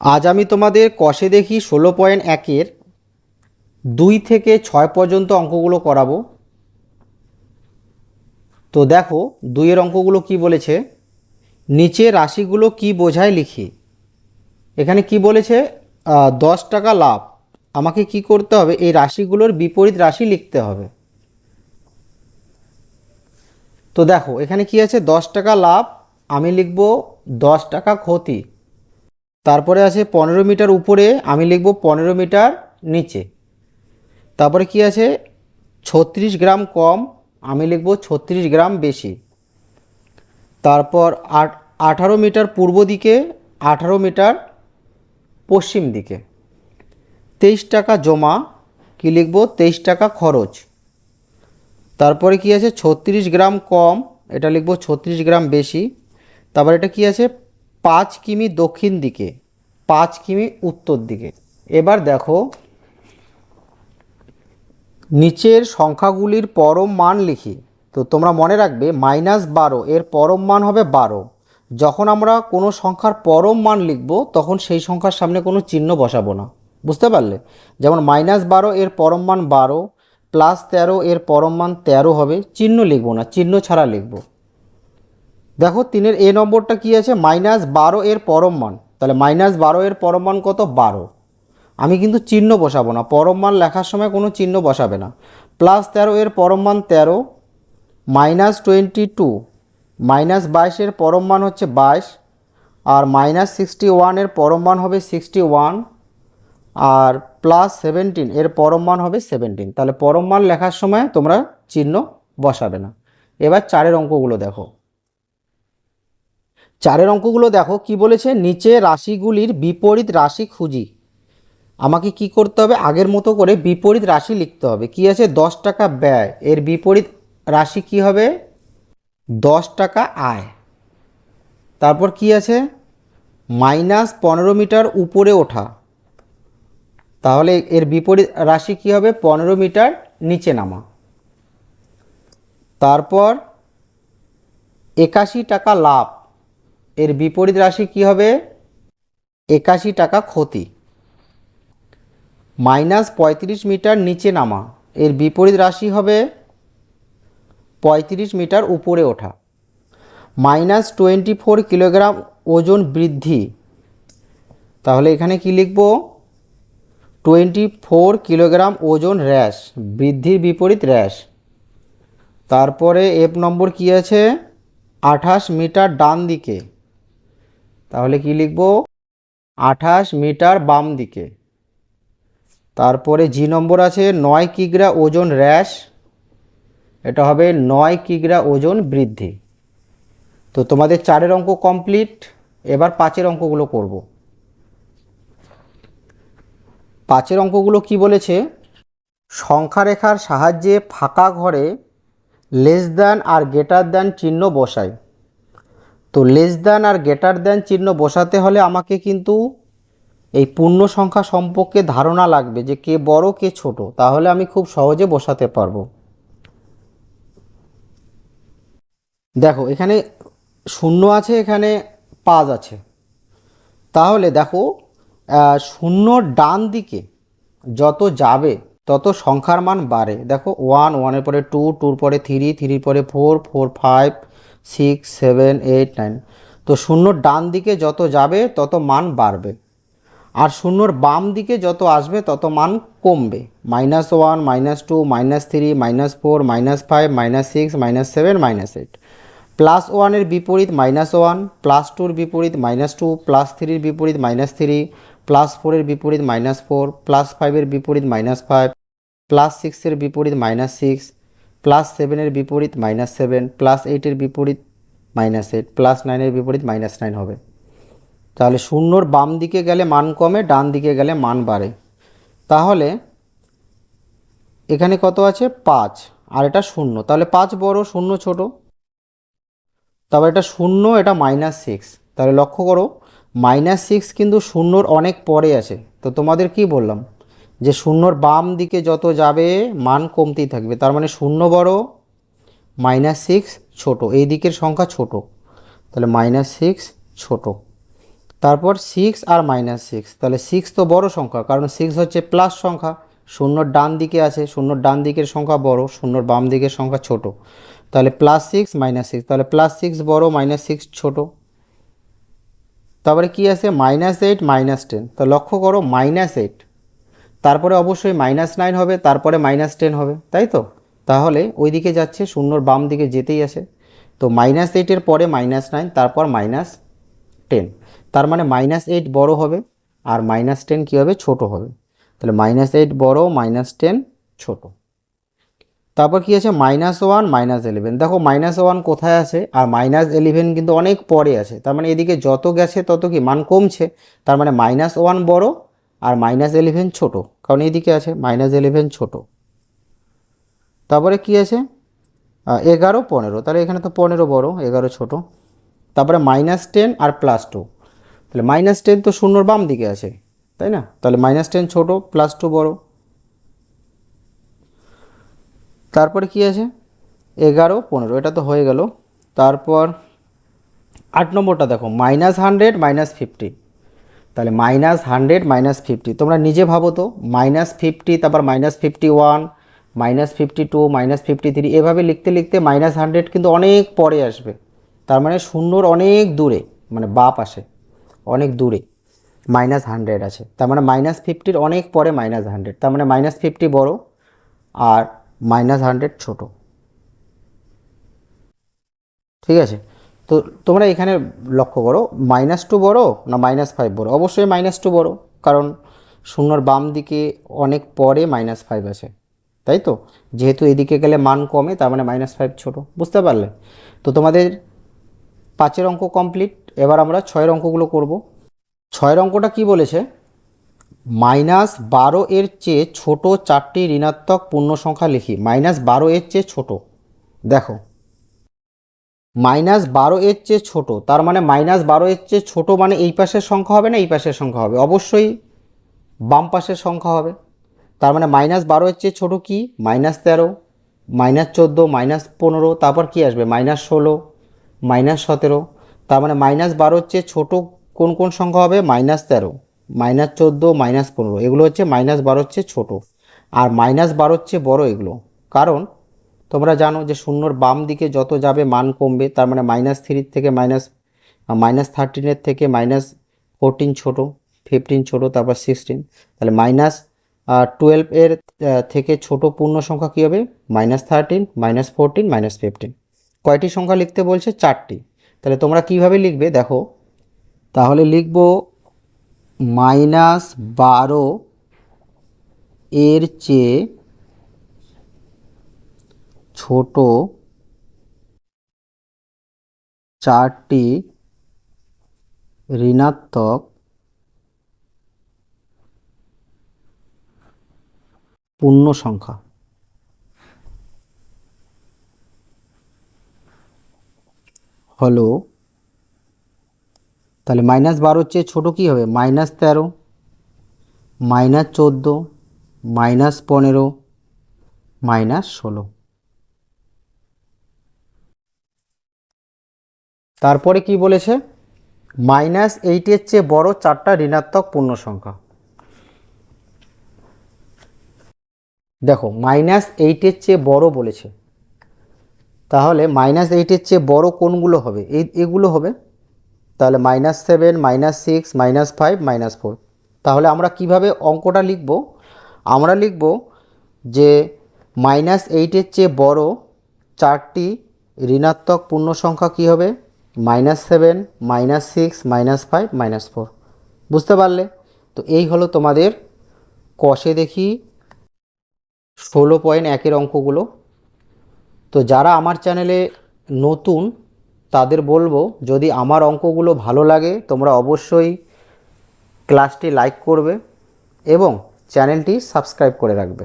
আজ আমি তোমাদের কষে দেখি ষোলো পয়েন্ট একের দুই থেকে ছয় পর্যন্ত অঙ্কগুলো করাবো। তো দেখো, দুইয়ের অঙ্কগুলো কি বলেছে? নিচে রাশিগুলো কি বোঝায় লিখি। এখানে কি বলেছে? দশ টাকা লাভ। আমাকে কি করতে হবে? এই রাশিগুলোর বিপরীত রাশি লিখতে হবে। তো দেখো, এখানে কি আছে? দশ টাকা লাভ, আমি লিখব দশ টাকা ক্ষতি। তারপরে আছে পনেরো মিটার উপরে, আমি লিখব পনেরো মিটার নিচে। তারপরে কি আছে? ছত্রিশ গ্রাম কম, আমি লিখব ছত্রিশ গ্রাম বেশি। তারপর আট, আঠারো মিটার পূর্ব দিকে, আঠারো মিটার পশ্চিম দিকে। তেইশ টাকা জমা, কি লিখব? তেইশ টাকা খরচ। তারপরে কি আছে? ছত্রিশ গ্রাম কম, এটা লিখব ছত্রিশ গ্রাম বেশি। তারপর এটা কি আছে? পাঁচ কিমি দক্ষিণ দিকে। পাঁচ কিমি উত্তর দিকে। এবার দেখো, নিচের সংখ্যাগুলির পরম মান লিখি। তো তোমরা মনে রাখবে, মাইনাস বারো, এর পরম মান হবে বারো। যখন আমরা কোনো সংখ্যার পরম মান লিখব, তখন সেই সংখ্যার সামনে কোনো চিহ্ন বসাবো না। বুঝতে পারলে? যেমন মাইনাস বারো, এর পরম মান বারো, প্লাস তেরো, এর পরম মান তেরো হবে, চিহ্ন লিখব না, চিহ্ন ছাড়া লিখব। দেখো, তিনের এ নম্বরটা কি আছে? মাইনাস বারো, এর পরম মান। তাহলে মাইনাস বারো এর পরম মান কত? বারো। আমি কিন্তু চিহ্ন বসাবো না। পরম মান লেখার সময় কোনো চিহ্ন বসাবে না। প্লাস তেরো এর পরম মান তেরো, মাইনাস টোয়েন্টি টু। মাইনাস বাইশের পরম মান হচ্ছে বাইশ, আর মাইনাস সিক্সটি ওয়ানের পরম মান হবে সিক্সটি ওয়ান, আর প্লাস সেভেন্টিন এর পরম মান হবে সেভেন্টিন। তাহলে পরম মান লেখার সময় তোমরা চিহ্ন বসাবে না। এবার চারের অঙ্কগুলো দেখো। চারের অঙ্কগুলো দেখো, কি বলেছে? নিচে রাশিগুলির বিপরীত রাশি খুঁজি। আমাকে কি করতে হবে? আগের মতো করে বিপরীত রাশি লিখতে হবে। কি আছে? দশ টাকা ব্যয়। এর বিপরীত রাশি কি হবে? দশ টাকা আয়। তারপর কি আছে? মাইনাস পনেরো মিটার উপরে ওঠা। তাহলে এর বিপরীত রাশি কি হবে? পনেরো মিটার নিচে নামা। তারপর একাশি টাকা লাভ। এর বিপরীত রাশি কি হবে? একাশি টাকা ক্ষতি। মাইনাস পঁয়ত্রিশ মিটার নিচে নামা। এর বিপরীত রাশি হবে পঁয়ত্রিশ মিটার উপরে ওঠা। মাইনাস টোয়েন্টি ফোর কিলোগ্রাম ওজন বৃদ্ধি। তাহলে এখানে কি লিখব? টোয়েন্টি ফোর কিলোগ্রাম ওজন হ্রাস, বৃদ্ধির বিপরীত হ্রাস। তারপরে এফ নম্বর কি আছে? আঠাশ মিটার ডান দিকে। তাহলে কি লিখব? আঠাশ মিটার বাম দিকে। তারপরে জি নম্বর আছে, নয় কিগ্রা ওজন হ্রাস এটা হবে নয় কিগ্রা ওজন বৃদ্ধি। তো তোমাদের চারের অঙ্ক কমপ্লিট, এবার পাঁচের অঙ্কগুলো করব। পাঁচের অঙ্কগুলো কি বলেছে? সংখ্যা রেখার সাহায্যে ফাঁকা ঘরে লেস দ্যান আর গেটার দ্যান চিহ্ন বসাই তো লেস দ্যান আর গেটার দ্যান চিহ্ন বসাতে হলে আমাকে কিন্তু এই পূর্ণ সংখ্যা সম্পর্কে ধারণা লাগবে যে কে বড়, কে ছোট। তাহলে আমি খুব সহজে বসাতে পারব। দেখো, এখানে শূন্য আছে, এখানে পাঁচ আছে। তাহলে দেখো শূন্য ডান দিকে যত যাবে, তত সংখ্যার মান বাড়ে। দেখো ওয়ান ওয়ানের পরে টু টুর পরে থ্রি থ্রির পরে four four five six, seven, eight, nine. তো শূন্য ডান দিকে যত যাবে, তত মান বাড়বে। আর শূন্যর বাম দিকে যত আসবে, তত মান কমবে। Minus one, minus two, minus three, minus four, minus five, minus six, minus seven, minus eight. Plus ওয়ানের বিপরীত, মাইনাস ওয়ান। প্লাস টুর বিপরীত, মাইনাস টু। প্লাস থ্রির বিপরীত, মাইনাস থ্রি। প্লাস ফোরের বিপরীত, মাইনাস ফোর। প্লাস ফাইভের বিপরীত, মাইনাস ফাইভ। প্লাস সিক্সের বিপরীত, মাইনাস সিক্স। প্লাস সেভেনের বিপরীত মাইনাস সেভেন প্লাস এইটের বিপরীত মাইনাস এইট প্লাস নাইনের বিপরীত মাইনাস নাইন হবে। তাহলে শূন্যর বাম দিকে গেলে মান কমে, ডান দিকে গেলে মান বাড়ে। তাহলে এখানে কত আছে? পাঁচ। আর এটা শূন্য। তাহলে পাঁচ বড়, শূন্য ছোট। তারপর এটা শূন্য, এটা মাইনাস সিক্স তাহলে লক্ষ্য করো মাইনাস সিক্স কিন্তু শূন্যর অনেক পরে আছে। তো তোমাদের কি বললাম? যে শূন্যর বাম দিকে যত যাবে, মান কমতেই থাকবে। তার মানে শূন্য বড় মাইনাস সিক্স ছোটো। এই দিকের সংখ্যা ছোট। তাহলে মাইনাস সিক্স ছোটো। তারপর সিক্স আর মাইনাস সিক্স তাহলে সিক্স তো বড় সংখ্যা, কারণ সিক্স হচ্ছে প্লাস সংখ্যা। শূন্যর ডান দিকে আছে, শূন্যর ডান দিকের সংখ্যা বড়, শূন্যর বাম দিকের সংখ্যা ছোট। তাহলে প্লাস সিক্স মাইনাস সিক্স তাহলে প্লাস সিক্স বড় মাইনাস সিক্স ছোটো। তারপরে কি আছে? মাইনাস এইট মাইনাস টেন তো লক্ষ্য করো মাইনাস এইট তারপরে অবশ্যই মাইনাস নাইন হবে, তারপরে মাইনাস টেন হবে, তাই তো? তাহলে ওই দিকে যাচ্ছে, শূন্যর বাম দিকে যেতেই আসে। তো মাইনাস এইটের পরে মাইনাস নাইন তারপর মাইনাস টেন তার মানে মাইনাস এইট বড়ো হবে, আর মাইনাস টেন কী হবে? ছোট হবে। তাহলে মাইনাস এইট বড়ো মাইনাস টেন ছোটো। তারপর কি আছে? মাইনাস ওয়ান মাইনাস ইলেভেন দেখো মাইনাস ওয়ান কোথায় আছে? আর মাইনাস ইলেভেন কিন্তু অনেক পরে আছে। তার মানে এদিকে যত গেছে তত কি? মান কমছে। তার মানে মাইনাস ওয়ান বড় আর মাইনাস ইলেভেন ছোট। কারণ এদিকে আছে মাইনাস ইলেভেন ছোট। তারপরে কি আছে? এগারো, পনেরো। তাহলে এখানে তো পনেরো বড়, এগারো ছোট। তারপরে মাইনাস টেন আর প্লাস টু তাহলে মাইনাস টেন তো শূন্যর বাম দিকে আছে, তাই না? তাহলে মাইনাস টেন ছোটো প্লাস টু বড়। তারপরে কি আছে? এগারো, পনেরো। এটা তো হয়ে গেল। তারপর আট নম্বরটা দেখো মাইনাস হান্ড্রেড মাইনাস ফিফটি তাহলে মাইনাস হান্ড্রেড মাইনাস ফিফটি তোমরা নিজে ভাবো তো মাইনাস ফিফটি তারপর minus fifty one minus fifty two minus fifty three এভাবে লিখতে লিখতে মাইনাস হান্ড্রেড কিন্তু অনেক পরে আসবে। তার মানে শূন্যর অনেক দূরে মানে বাপ আসে অনেক দূরে মাইনাস হান্ড্রেড আছে। তার মানে মাইনাস ফিফটির অনেক পরে মাইনাস হান্ড্রেড তার মানে মাইনাস ফিফটি বড় আর মাইনাস হান্ড্রেড ছোটো। ঠিক আছে? তো তোমরা এখানে লক্ষ্য করো মাইনাস টু বড়ো না মাইনাস ফাইভ বড়ো? অবশ্যই মাইনাস টু বড়ো, কারণ শূন্যর বাম দিকে অনেক পরে মাইনাস ফাইভ আছে তাই তো? যেহেতু এদিকে গেলে মান কমে, তার মানে মাইনাস ফাইভ ছোটো, বুঝতে পারলে? তো তোমাদের পাঁচের অঙ্ক কমপ্লিট এবার আমরা ছয়ের অঙ্কগুলো করব। ছয়ের অঙ্কটা কি বলেছে? মাইনাস বারো এর চেয়ে ছোট চারটি ঋণাত্মক পূর্ণ সংখ্যা লিখি মাইনাস বারো এর চেয়ে ছোট, দেখো। মাইনাস বারো এর চেয়ে ছোট, তার মানে মাইনাস বারো এর চেয়ে ছোট মানে এই পাশের সংখ্যা হবে না এই পাশের সংখ্যা হবে? অবশ্যই বাম পাশের সংখ্যা হবে। তার মানে মাইনাস বারো এর চেয়ে ছোটো কি? মাইনাস তেরো, মাইনাস চোদ্দ, মাইনাস পনেরো, তারপর কি আসবে? মাইনাস ষোলো, মাইনাস সতেরো, তার মানে মাইনাস বারোর চেয়ে ছোটো কোন কোন সংখ্যা হবে? মাইনাস তেরো, মাইনাস চোদ্দ, মাইনাস পনেরো, এগুলো হচ্ছে মাইনাস বারোর চেয়ে ছোটো। আর মাইনাস বারোর চেয়ে বড় এগুলো, কারণ তোমরা জানো যে শূন্যর বাম দিকে যত যাবে মান কমবে, তার মানে মাইনাস থ্রির থেকে মাইনাস মাইনাস থার্টিনের থেকে মাইনাস ফোরটিন ছোটো ফিফটিন ছোটো, তারপর সিক্সটিন তাহলে মাইনাস টুয়েলভ এর থেকে ছোট পূর্ণ সংখ্যা কী হবে? Minus thirteen minus fourteen minus fifteen কয়টি সংখ্যা লিখতে বলছে? চারটি। তাহলে তোমরা কীভাবে লিখবে? দেখো, তাহলে লিখব মাইনাস বারো এর চেয়ে ছোট চারটি ঋণাত্মক পূর্ণ সংখ্যা। হলো, তাহলে মাইনাস বারোর চেয়ে ছোটো কী হবে? মাইনাস তেরো মাইনাস চোদ্দ মাইনাস পনেরো মাইনাস ষোলো। তারপরে কি বলেছে? মাইনাস এইটের চেয়ে বড় চারটা ঋণাত্মক পূর্ণ সংখ্যা দেখো, মাইনাস এইটের চেয়ে বড় বলেছে। তাহলে মাইনাস এইটের চেয়ে বড় কোনগুলো হবে? এই, এগুলো হবে। তাহলে minus seven, minus six, minus five, minus four. তাহলে আমরা কীভাবে অঙ্কটা লিখব? আমরা লিখব যে মাইনাস এইটের চেয়ে বড় চারটি ঋণাত্মক পূর্ণ সংখ্যা কী হবে? Minus seven minus six minus five minus four বুঝতে পারলে? তো এই হলো তোমাদের কষে দেখি ষোলো পয়েন্ট একের অঙ্কগুলো। তো যারা আমার চ্যানেলে নতুন, তাদের বলব, যদি আমার অঙ্কগুলো ভালো লাগে, তোমরা অবশ্যই ক্লাসটি লাইক করবে এবং চ্যানেলটি সাবস্ক্রাইব করে রাখবে।